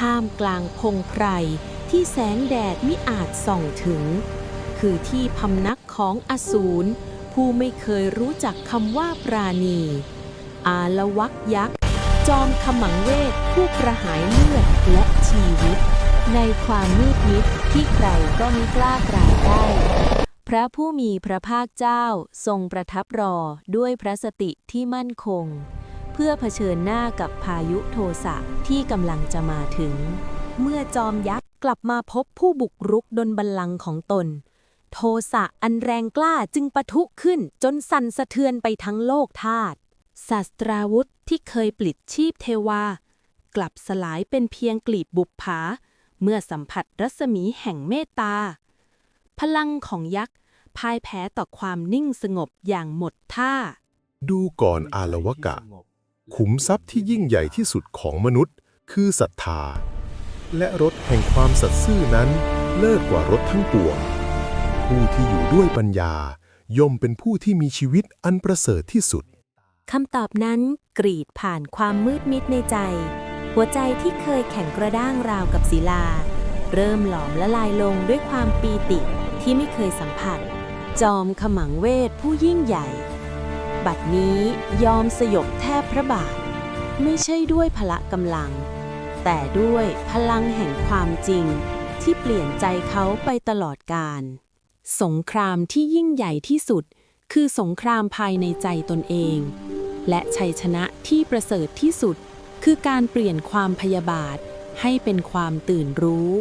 ท่ามกลางพงไพรที่แสงแดดมิอาจส่องถึง คือที่พำนักของอสูรผู้ไม่เคยรู้จักคำว่าปราณี อาละวักยักษ์ จอมขมังเวทผู้กระหายเลือดและชีวิต ในความมืดมิดที่ใครก็มิกล้ากล่าวได้ พระผู้มีพระภาคเจ้าทรงประทับรอด้วยพระสติที่มั่นคง พื่อเผชิญหน้ากับพายุโทสะที่กำลังจะมาถึง เมื่อจอมยักษ์กลับมาพบผู้บุกรุกดนบัลลังก์ของตน โทสะอันแรงกล้าจึงปะทุขึ้นจนสั่นสะเทือนไปทั้งโลกธาตุศาสตราวุธที่เคยปลิดชีพเทวา กลับสลายเป็นเพียงกลีบบุปผา เมื่อสัมผัสรัศมีแห่งเมตตา พลังของยักษ์พ่ายแพ้ต่อความนิ่งสงบอย่างหมดท่า ดูก่อนอาลวกะ ขุมทรัพย์ที่ยิ่งใหญ่ที่สุดของมนุษย์ คือศรัทธา และรถแห่งความสัตย์ซื่อนั้น เลิศกว่ารถทั้งปวง ผู้ที่อยู่ด้วยปัญญา ย่อมเป็นผู้ที่มีชีวิตอันประเสริฐที่สุด คำตอบนั้นกรีดผ่านความมืดมิดในใจ หัวใจที่เคยแข็งกระด้างราวกับศิลา เริ่มหลอมละลายลงด้วยความปีติที่ไม่เคยสัมผัส จอมขมังเวทผู้ยิ่งใหญ่ บัดนี้ยอมสยบแทบพระบาท ไม่ใช่ด้วยพละกำลัง แต่ด้วยพลังแห่งความจริง ที่เปลี่ยนใจเขาไปตลอดกาลสงครามที่ยิ่งใหญ่ที่สุด คือสงครามภายในใจตนเอง และชัยชนะที่ประเสริฐที่สุด คือการเปลี่ยนความพยาบาทให้เป็นความตื่นรู้